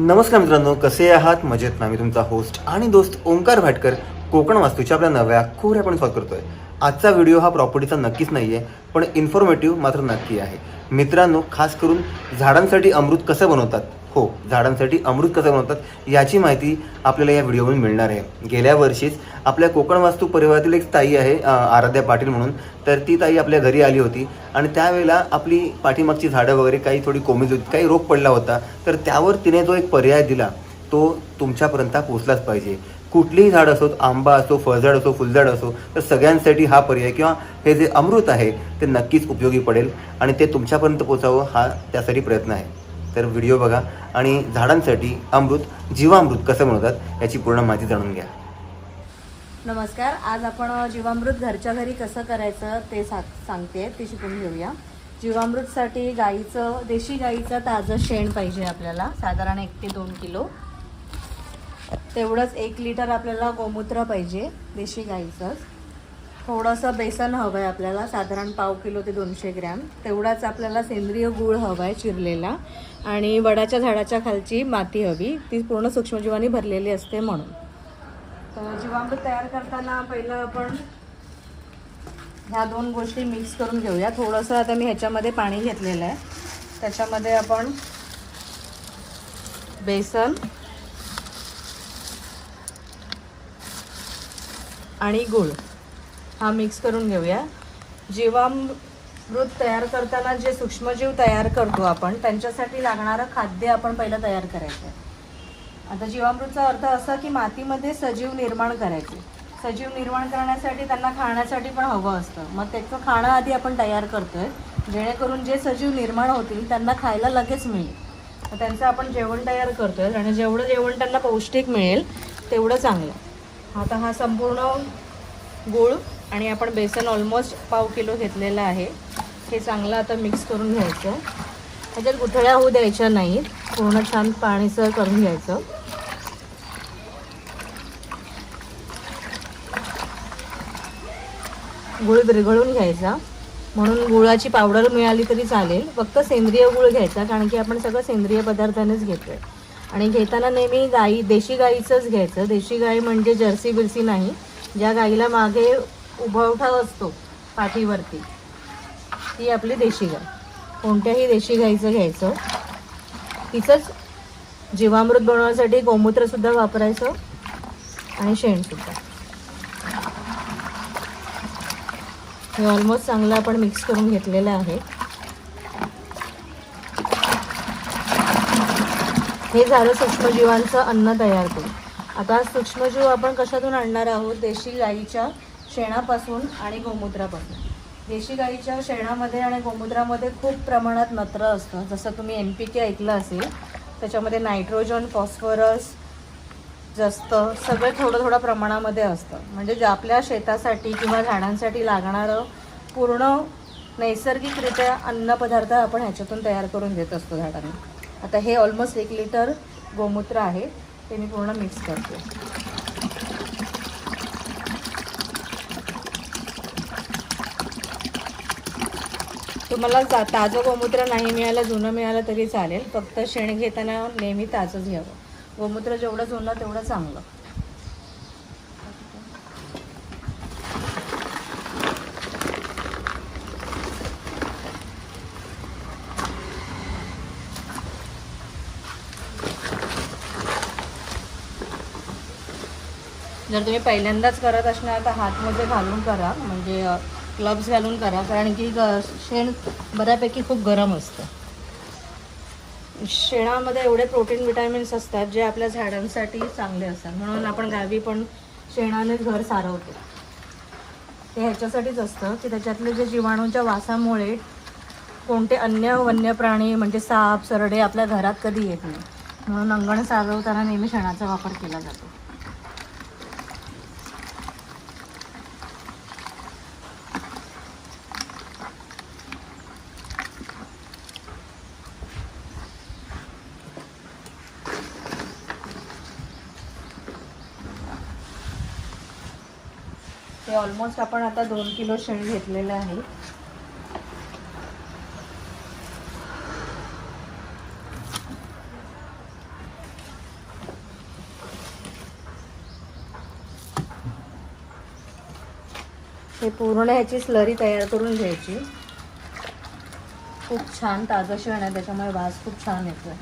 नमस्कार मित्रांनो कसे आहात? मजेत ना? मी तुमचा होस्ट आणि दोस्त ओंकार भाटकर कोकण वास्तूच्या आपल्या नव्या खोऱ्या पण स्वागत करतोय. आजचा व्हिडिओ हा प्रॉपर्टीचा नक्कीच नाही आहे पण इन्फॉर्मेटिव्ह मात्र नक्की आहे. मित्रांनो खास करून झाडांसाठी अमृत कसं बनवतात? हो झाडांसाठी अमृत कसं बनवतात याची माहिती आपल्याला या व्हिडिओमध्ये मिळणार आहे. गेल्या वर्षीच आपल्या कोकण वास्तू परिवारातील एक ताई आहे आराध्या पाटील म्हणून. तर ती ताई आपल्या घरी आली होती आणि त्यावेळेला आपली पाठीमागची झाडं वगैरे काही थोडी कोमीज होती काही रोग पडला होता. तर त्यावर तिने जो एक पर्याय दिला तो तुमच्यापर्यंत पोचलाच पाहिजे. कुठलीही झाड असो आंबा असो फळझाड असो फुलझाड असो तर सगळ्यांसाठी हा पर्याय किंवा हे जे अमृत आहे ते नक्कीच उपयोगी पडेल आणि ते तुमच्यापर्यंत पोचावं हा त्यासाठी प्रयत्न आहे. तर व्हिडिओ बघा आणि झाडांसाठी अमृत जीवामृत कसं बनवतात याची पूर्ण माहिती जाणून घ्या. नमस्कार. आज आपण जीवामृत घरच्या घरी कसं करायचं ते सा सांगते. ते शिकून घेऊया. जीवामृतसाठी गाईचं देशी गाईचं ताजं शेण पाहिजे आपल्याला. साधारण एक ते दोन किलो. तेवढंच एक लिटर आपल्याला गोमूत्र पाहिजे देशी गाईचंच. थोडंसं बेसन हवं आहे आपल्याला साधारण पाव किलो ते दोनशे ग्रॅम. तेवढाच आपल्याला सेंद्रिय गूळ हवा आहे चिरलेला. आणि वडाच्या झाडाच्या खालची माती हवी. ती पूर्ण सूक्ष्मजीवानी भरलेली असते म्हणून. तर जीवामृत तयार करताना पहिलं आपण ह्या दोन गोष्टी मिक्स करून घेऊया. थोडंसं आता मी ह्याच्यामध्ये पाणी घेतलेलं आहे. त्याच्यामध्ये आपण बेसन आणि गूळ. हा मिक्स करून घेऊया. जीवामृत तयार करताना जे सूक्ष्मजीव तयार करतो आपण त्यांच्यासाठी लागणारं खाद्य आपण पहिलं तयार करायचं आहे आता जीवामृतचा अर्थ असा की मातीमध्ये सजीव निर्माण करायचे. सजीव निर्माण करण्यासाठी त्यांना खाण्यासाठी पण हवं असतं. मग त्याचं खाणं आधी आपण तयार करतोय. जेणेकरून जे सजीव निर्माण होतील त्यांना खायला लगेच मिळेल. मग त्यांचं आपण जेवण तयार करतोय आणि जेवढं जेवण त्यांना पौष्टिक मिळेल तेवढं चांगलं. आता हा संपूर्ण गूळ आणि आपण बेसन ऑलमोस्ट पाव किलो घेतलेलं आहे. हे चांगलं आता मिक्स करून घ्यायचं. ह्याच्यात गुठळ्या होऊ द्यायच्या नाहीत. पूर्ण छान पाणीसर करून घ्यायचं. गुळ विरघळून घ्यायचा. म्हणून गुळाची पावडर मिळाली तरी चालेल. फक्त सेंद्रिय गुळ घ्यायचा कारण की आपण सगळं सेंद्रिय पदार्थानेच घेतोय. आणि घेताना नेहमी गाई देशी गाईचंच घ्यायचं. देशी गाई म्हणजे जर्सी बिर्सी नाही. ज्या गाईला मागे उभवठा असतो पाठीवरती. ती आपली देशी गाय. कोणत्याही देशी गाईचं घ्यायचं. तिचंच जीवामृत बनवण्यासाठी गोमूत्रसुद्धा वापरायचं आणि शेणसुद्धा. हे ऑलमोस्ट चांगलं आपण मिक्स करून घेतलेलं आहे. हे झालं सूक्ष्मजीवांचं अन्न तयार करून. आता सूक्ष्मजीव आपण कशातून आणणार आहोत? देशी गाईच्या शेणापासून आणि गोमूत्रापासून. देशी गाईच्या शेणामध्ये आणि गोमूत्रामध्ये खूप प्रमाणात नत्र असतं. जसं तुम्ही एन पी के ऐकलं असेल त्याच्यामध्ये नायट्रोजन फॉस्फरस जास्त सगळं थोडं थोडं प्रमाणामध्ये असतं. म्हणजे जे आपल्या शेतासाठी किंवा झाडांसाठी लागणारं पूर्ण नैसर्गिकरित्या अन्नपदार्थ आपण ह्याच्यातून तयार करून देत असतो झाडांना. आता हे ऑलमोस्ट एक लिटर गोमूत्र आहे ते मी पूर्ण मिक्स करते. तुम्हाला ताजं गोमूत्र नाही मिळालं जुनं मिळालं तरी चालेल. फक्त शेण घेताना नेहमी ताजंच घ्यावं. गोमूत्र जेवढं जुनं तेवढं चांगलं. जर तुम्ही पहिल्यांदाच करत असणार तर हातमध्ये घालून करा. म्हणजे ग्लव्स घालून करा कारण की ग- शेण बऱ्यापैकी खूप गरम असतं. शेणामध्ये एवढे प्रोटीन विटॅमिन्स असतात जे आपल्या झाडांसाठी चांगले असतात. म्हणून आपण गावी पण शेणानेच घर सारवतो. ते ह्याच्यासाठीच असतं की त्याच्यातले जे जीवाणूंच्या वासामुळे कोणते अन्य वन्य प्राणी म्हणजे साप सरडे आपल्या घरात कधी येत नाही. म्हणून अंगण सारवताना नेहमी शेणाचा वापर केला जातो. ऑलमोस्ट आपण आता दोन किलो शेण घेतलेलं आहे. हे पूर्ण ह्याची स्लरी तयार करून घ्यायची. खूप छान ताजं शेण आहे त्याच्यामुळे वास खूप छान येतोय.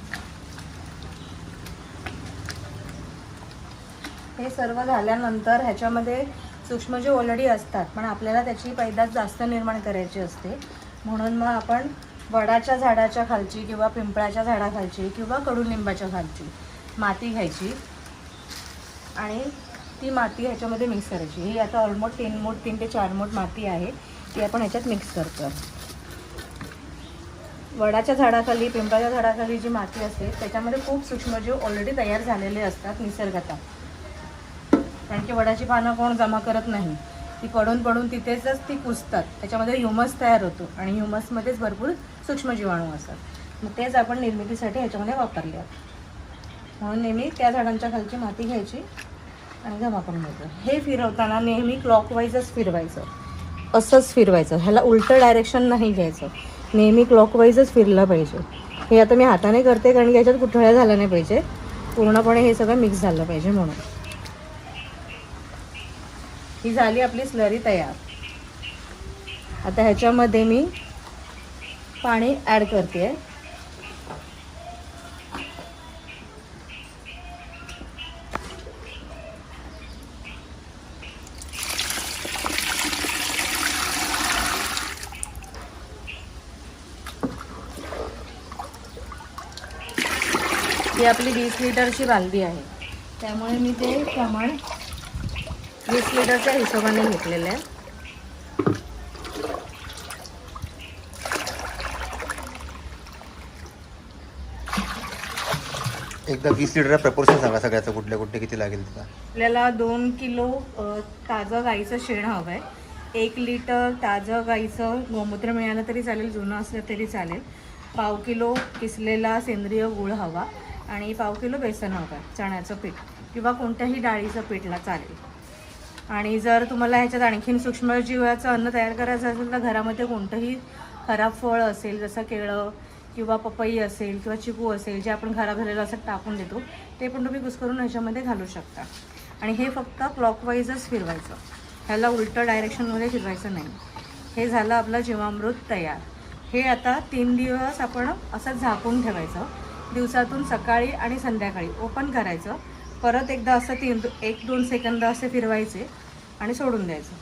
हे सर्व झाल्यानंतर ह्याच्यामध्ये सूक्ष्मजीव ऑलरेडी असतात पण आपल्याला त्याची पैदास जास्त निर्माण करायची असते. म्हणून मग आपण वडाच्या झाडाच्या खालची किंवा पिंपळाच्या झाडाखालची किंवा कडुलिंबाच्या खालची माती घ्यायची. आणि ती माती ह्याच्यामध्ये मिक्स करायची. ही आता ऑलमोस्ट तीन मोठ तीन ते चार मोठ माती आहे. ती आपण ह्याच्यात मिक्स करतो. वडाच्या झाडाखाली पिंपळाच्या झाडाखाली जी माती असते त्याच्यामध्ये खूप सूक्ष्मजीव ऑलरेडी तयार झालेले असतात निसर्गात. कारण की वडाची पानं कोण जमा करत नाही. ती पडून पडून तिथेच ती कुसतात त्याच्यामध्ये ह्युमस तयार होतो आणि ह्युमसमध्येच भरपूर सूक्ष्मजीवाणू असतात. मग तेच आपण निर्मितीसाठी ह्याच्यामध्ये वापरले. म्हणून नेहमी त्या झाडांच्या खालची माती घ्यायची आणि जमा करून घ्यायचं. हे फिरवताना नेहमी क्लॉकवाईजच फिरवायचं. असंच फिरवायचं. ह्याला उलटं डायरेक्शन नाही घ्यायचं. नेहमी क्लॉकवाईजच फिरलं पाहिजे. हे आता मी हाताने करते कारण की याच्यात कुठळ्या झाल्या नाही पाहिजे. पूर्णपणे हे सगळं मिक्स झालं पाहिजे म्हणून. ही झाली आपली स्लरी तयार. आता ह्याच्यामध्ये मी पाणी ॲड करते ही आपली वीस लिटरची बालदी आहे. त्यामुळे मी ते प्रमाण वीस लिटरच्या हिशोबाने घेतलेलं. आहे एकदा वीस लिटर प्रपोर्शन सांगा सगळ्याचं कुठल्या कुठले किती लागेल त्याचा आपल्याला दोन किलो अ, ताजं गाईचं शेण हवं आहे एक लिटर ताजं गाईचं गोमूत्र मिळालं तरी चालेल जुनं असलं तरी चालेल. पाव किलो किसलेला सेंद्रिय गूळ हवा आणि पाव किलो बेसन हवं आहे चण्याचं पीठ किंवा कोणत्याही डाळीचं पीठला चालेल. आणि जर तुम्हाला ह्याच्यात आणखीन सूक्ष्मजीवाचं अन्न तयार करायचं असेल तर घरामध्ये कोणतंही खराब फळ असेल जसं केळं किंवा पपई असेल किंवा चिकू असेल जे आपण खराब असं टाकून देतो ते पण तुम्ही कुस्करून ह्याच्यामध्ये घालू शकता. आणि हे फक्त क्लॉकवाईजच फिरवायचं. ह्याला उलटं डायरेक्शनमध्ये फिरवायचं नाही. हे झालं आपलं जीवामृत तयार. हे आता तीन दिवस आपण असं झाकून ठेवायचं. दिवसातून सकाळी आणि संध्याकाळी ओपन करायचं. परत एकदा असं तीन एक दोन सेकंद असे फिरवायचे आणि सोडून द्यायचं.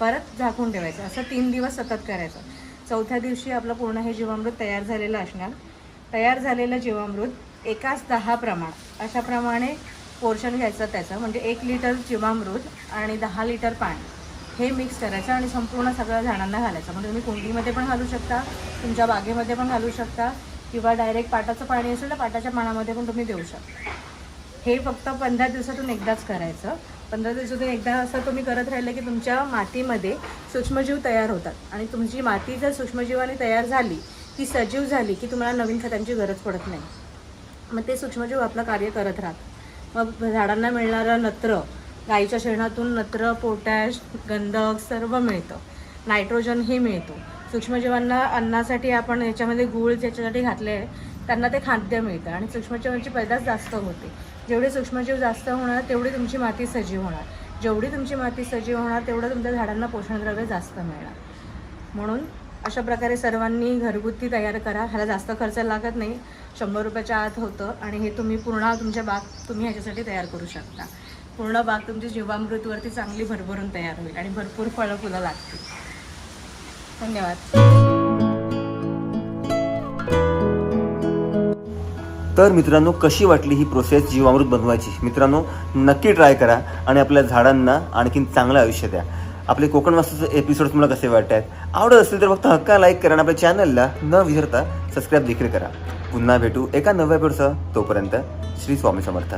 परत झाकून ठेवायचं. असं तीन दिवस सतत करायचं. चौथ्या दिवशी आपलं पूर्ण हे जीवामृत तयार झालेलं असणार. तयार झालेलं जीवामृत एकाच दहा प्रमाण. अशाप्रमाणे पोर्शन घ्यायचं त्याचं. म्हणजे एक लिटर जीवामृत आणि दहा लिटर पाणी. हे मिक्स करायचं आणि संपूर्ण सगळ्या झाडांना घालायचं. म्हणजे तुम्ही कुंडीमध्ये पण घालू शकता तुमच्या बागेमध्ये पण घालू शकता किंवा डायरेक्ट पाटाचं पाणी असेल तर पाटाच्या पाण्यामध्ये पण तुम्ही देऊ शकता. हे फक्त पंधरा दिवसातून एकदाच करायचं. पंधरा दिवसातून एकदा असं तुम्ही करत राहिलं की तुमच्या मातीमध्ये सूक्ष्मजीव तयार होतात. आणि तुमची माती जर सूक्ष्मजीवाने तयार झाली ती सजीव झाली की तुम्हाला नवीन खतांची गरज पडत नाही. मग ते सूक्ष्मजीव आपलं कार्य करत राहतात. मग झाडांना मिळणारं नत्र गाईच्या शेणातून नत्र पोटॅश गंधक सर्व मिळतं. नायट्रोजन हे मिळतो. सूक्ष्मजीवांना अन्नासाठी आपण याच्यामध्ये गूळ ज्याच्यासाठी घातले आहे त्यांना ते खाद्य मिळतं. आणि सूक्ष्मजीवांची पैदास जास्त होते. जेवढे सूक्ष्मजीव जास्त होणार तेवढी तुमची माती सजीव होणार. जेवढी तुमची माती सजीव होणार तेवढं तुमच्या झाडांना पोषणद्रव्य जास्त मिळणार. म्हणून अशा प्रकारे सर्वांनी घरगुती तयार करा. ह्याला जास्त खर्च लागत नाही. शंभर रुपयाच्या आत होतं आणि हे तुम्ही पूर्ण तुमच्या बाग तुम्ही ह्याच्यासाठी तयार करू शकता. पूर्ण बाग तुमची जीवामृतवरती चांगली भरभरून तयार होईल आणि भरपूर फळं फुलं लागतील. धन्यवाद. तर मित्रांनो कशी वाटली ही प्रोसेस जीवामृत बनवायची? मित्रांनो नक्की ट्राय करा आणि आपल्या झाडांना आणखीन चांगलं आयुष्य द्या. आपले कोकण वास्तूचे एपिसोड तुम्हाला कसे वाटत आहेत आवडत असतील तर फक्त हक्का लाईक करा आणि आपल्या चॅनलला न विसरता सबस्क्राईब देखील करा. पुन्हा भेटू एका नव्या एपिसोडसह तोपर्यंत श्री स्वामी समर्थ.